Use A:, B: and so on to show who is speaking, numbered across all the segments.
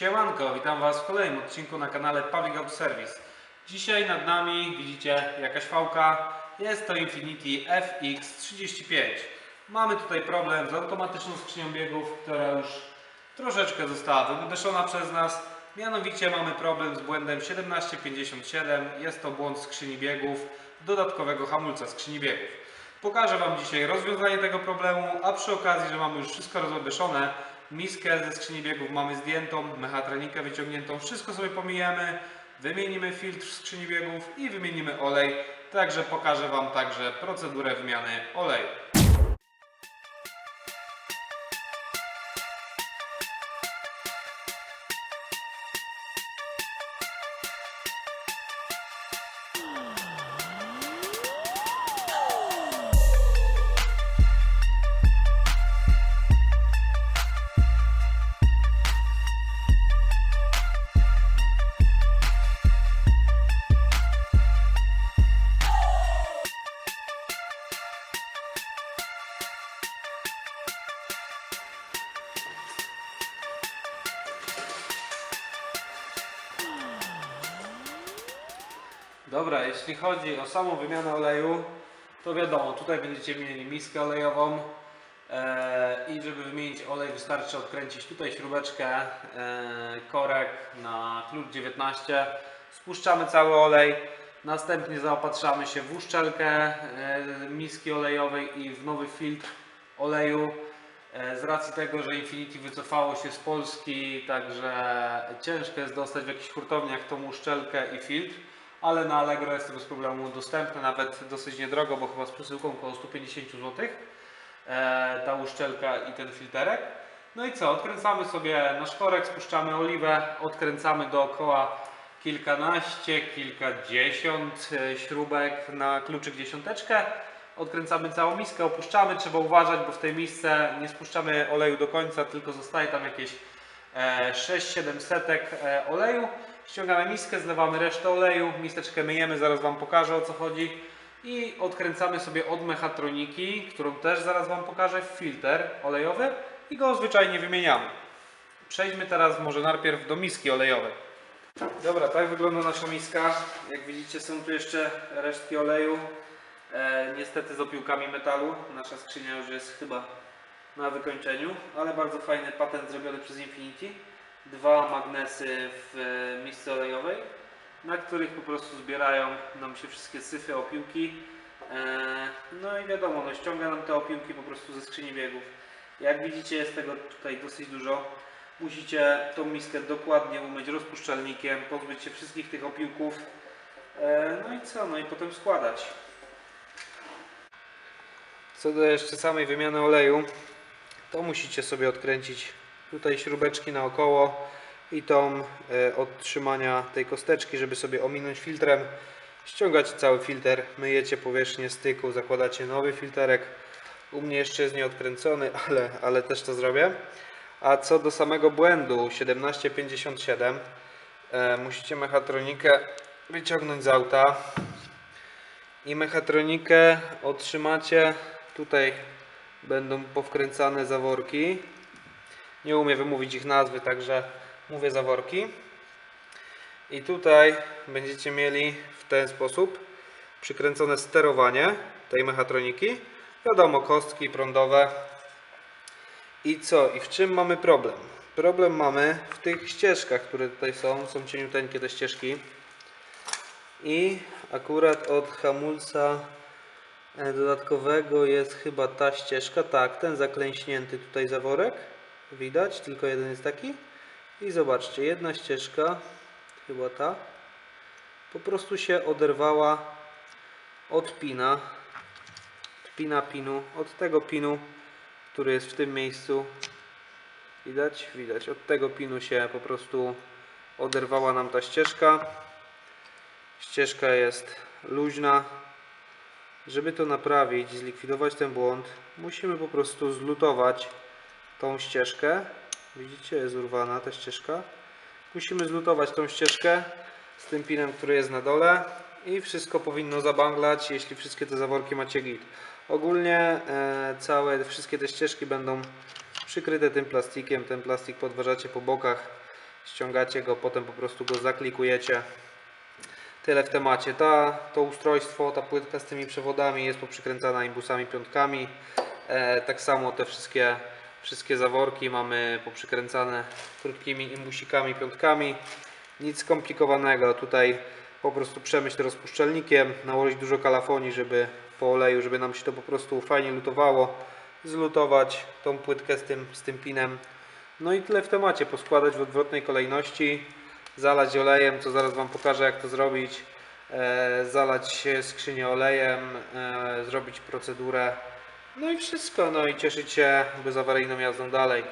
A: Siemanko, witam Was w kolejnym odcinku na kanale Public Auto Service. Dzisiaj nad nami widzicie jakaś fałka, jest to Infinity FX35. Mamy tutaj problem z automatyczną skrzynią biegów, która już troszeczkę została wybudeszona przez nas. Mianowicie mamy problem z błędem 1757, jest to błąd skrzyni biegów, dodatkowego hamulca skrzyni biegów. Pokażę Wam dzisiaj rozwiązanie tego problemu, a przy okazji, że mamy już wszystko rozodeszone, miskę ze skrzyni biegów mamy zdjętą, mechatronikę wyciągniętą, wszystko sobie pomijamy, wymienimy filtr skrzyni biegów i wymienimy olej. Także pokażę Wam także procedurę wymiany oleju. Jeśli chodzi o samą wymianę oleju, to wiadomo, tutaj będziecie mieli miskę olejową e, i żeby wymienić olej wystarczy odkręcić tutaj śrubeczkę, e, korek na klucz 19, spuszczamy cały olej, następnie zaopatrzamy się w uszczelkę e, miski olejowej i w nowy filtr oleju. Z racji tego, że Infinity wycofało się z Polski, także ciężko jest dostać w jakichś hurtowniach tą uszczelkę i filtr, ale na Allegro jest to bez problemu dostępne, nawet dosyć niedrogo, bo chyba z przesyłką około 150 zł e, ta uszczelka i ten filterek. No i co, odkręcamy sobie nasz korek, spuszczamy oliwę, odkręcamy dookoła kilkanaście, kilkadziesiąt e, śrubek na kluczyk dziesiąteczkę. Odkręcamy całą miskę, opuszczamy, trzeba uważać, bo w tej misce nie spuszczamy oleju do końca, tylko zostaje tam jakieś e, 6-7 setek e, oleju. Ściągamy miskę, zlewamy resztę oleju, misteczkę myjemy, zaraz Wam pokażę o co chodzi. I odkręcamy sobie od mechatroniki, którą też zaraz Wam pokażę, filtr olejowy i go zwyczajnie wymieniamy. Przejdźmy teraz może najpierw do miski olejowej. Dobra, tak wygląda nasza miska. Jak widzicie są tu jeszcze resztki oleju. E, niestety z opiłkami metalu. Nasza skrzynia już jest chyba na wykończeniu, ale bardzo fajny patent zrobiony przez Infinity. Dwa magnesy w e, misce olejowej, na których po prostu zbierają nam się wszystkie syfy, opiłki. E, no i wiadomo, no ściąga nam te opiłki po prostu ze skrzyni biegów. Jak widzicie jest tego tutaj dosyć dużo. Musicie tą miskę dokładnie umyć rozpuszczalnikiem, pozbyć się wszystkich tych opiłków. E, no i co? No i potem składać. Co do jeszcze samej wymiany oleju, to musicie sobie odkręcić tutaj śrubeczki naokoło i tą e, od trzymania tej kosteczki, żeby sobie ominąć filtrem. Ściągacie cały filtr, myjecie powierzchnię styku, zakładacie nowy filterek. U mnie jeszcze jest nieodkręcony, ale, ale też to zrobię. A co do samego błędu 1757, e, musicie mechatronikę wyciągnąć z auta i mechatronikę otrzymacie. Tutaj będą powkręcane zaworki. Nie umiem wymówić ich nazwy, także mówię zaworki. I tutaj będziecie mieli w ten sposób przykręcone sterowanie tej mechatroniki. Wiadomo, kostki prądowe. I co? I w czym mamy problem? Problem mamy w tych ścieżkach, które tutaj są. Są cieniuteńkie te ścieżki. I akurat od hamulca e, dodatkowego jest chyba ta ścieżka. Tak, ten zaklęśnięty tutaj zaworek. Widać, tylko jeden jest taki. I zobaczcie, jedna ścieżka, chyba ta, po prostu się oderwała od pina. Od pina pinu, od tego pinu, który jest w tym miejscu. Widać? Widać. Od tego pinu się po prostu oderwała nam ta ścieżka. Ścieżka jest luźna. Żeby to naprawić, zlikwidować ten błąd, musimy po prostu zlutować tą ścieżkę. Widzicie, jest urwana ta ścieżka. Musimy zlutować tą ścieżkę z tym pinem, który jest na dole i wszystko powinno zabanglać, jeśli wszystkie te zaworki macie git. Ogólnie e, całe, wszystkie te ścieżki będą przykryte tym plastikiem. Ten plastik podważacie po bokach ściągacie go, potem po prostu go zaklikujecie. Tyle w temacie. Ta, to ustrojstwo, ta płytka z tymi przewodami jest poprzykręcana imbusami piątkami. E, tak samo te wszystkie, wszystkie zaworki mamy poprzykręcane krótkimi imbusikami piątkami. Nic skomplikowanego. Tutaj po prostu przemyć to rozpuszczalnikiem, nałożyć dużo kalafonii, żeby po oleju, żeby nam się to po prostu fajnie lutowało. Zlutować tą płytkę z tym, z tym pinem. No i tyle w temacie. Poskładać w odwrotnej kolejności zalać olejem, co zaraz Wam pokażę jak to zrobić, e, zalać skrzynię olejem, e, zrobić procedurę, no i wszystko, no i cieszyć się bezawaryjną jazdą dalej.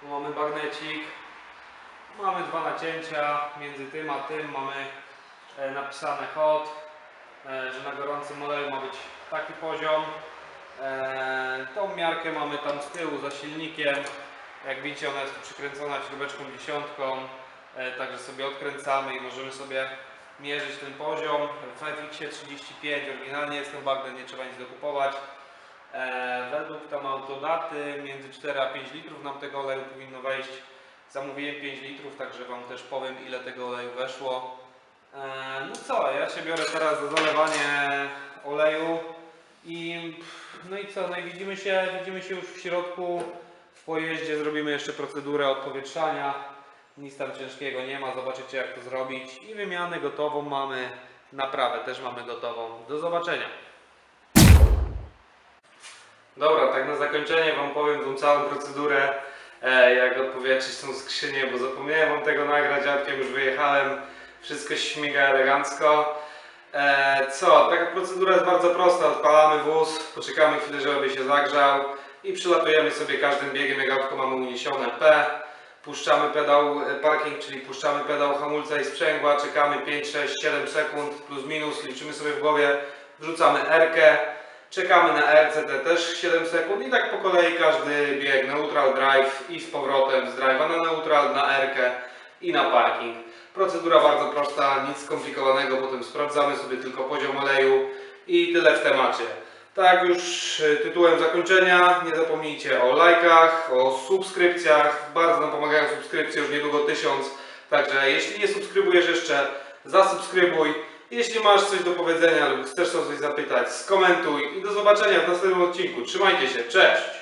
A: Tu mamy bagnecik. Mamy dwa nacięcia. Między tym a tym mamy e, napisane hot, że na gorący model ma być taki poziom. E, tą miarkę mamy tam z tyłu za silnikiem. Jak widzicie ona jest przykręcona śrubeczką dziesiątką. E, także sobie odkręcamy i możemy sobie mierzyć ten poziom. W FX 35 oryginalnie jest ten bagnet, nie trzeba nic dokupować. E, według tam autodaty między 4 a 5 litrów nam tego oleju powinno wejść. Zamówiłem 5 litrów, także Wam też powiem ile tego oleju weszło. E, no co, ja się biorę teraz za zalewanie oleju i no i co, no i widzimy się, widzimy się już w środku w pojeździe, zrobimy jeszcze procedurę odpowietrzania. Nic tam ciężkiego nie ma, zobaczycie jak to zrobić i wymianę gotową mamy, naprawę też mamy gotową. Do zobaczenia. Dobra, tak na zakończenie Wam powiem tą całą procedurę, e, jak odpowietrzyć tą skrzynię, bo zapomniałem Wam tego nagrać, dziadkiem już wyjechałem, wszystko śmiga elegancko. E, co, taka procedura jest bardzo prosta, odpalamy wóz, poczekamy chwilę, żeby się zagrzał i przylatujemy sobie każdym biegiem, jak autko mamy uniesione P, puszczamy pedał e, parking, czyli puszczamy pedał hamulca i sprzęgła, czekamy 5, 6, 7 sekund plus minus, liczymy sobie w głowie, wrzucamy R-kę, Czekamy na RCT też 7 sekund i tak po kolei każdy bieg, neutral drive i z powrotem z drive'a na neutral, na R i na parking. Procedura bardzo prosta, nic skomplikowanego, potem sprawdzamy sobie tylko poziom oleju i tyle w temacie. Tak już tytułem zakończenia, nie zapomnijcie o lajkach, o subskrypcjach, bardzo nam pomagają subskrypcje, już niedługo 1000, także jeśli nie subskrybujesz jeszcze, zasubskrybuj. Jeśli masz coś do powiedzenia lub chcesz o coś zapytać, skomentuj i do zobaczenia w następnym odcinku. Trzymajcie się, cześć!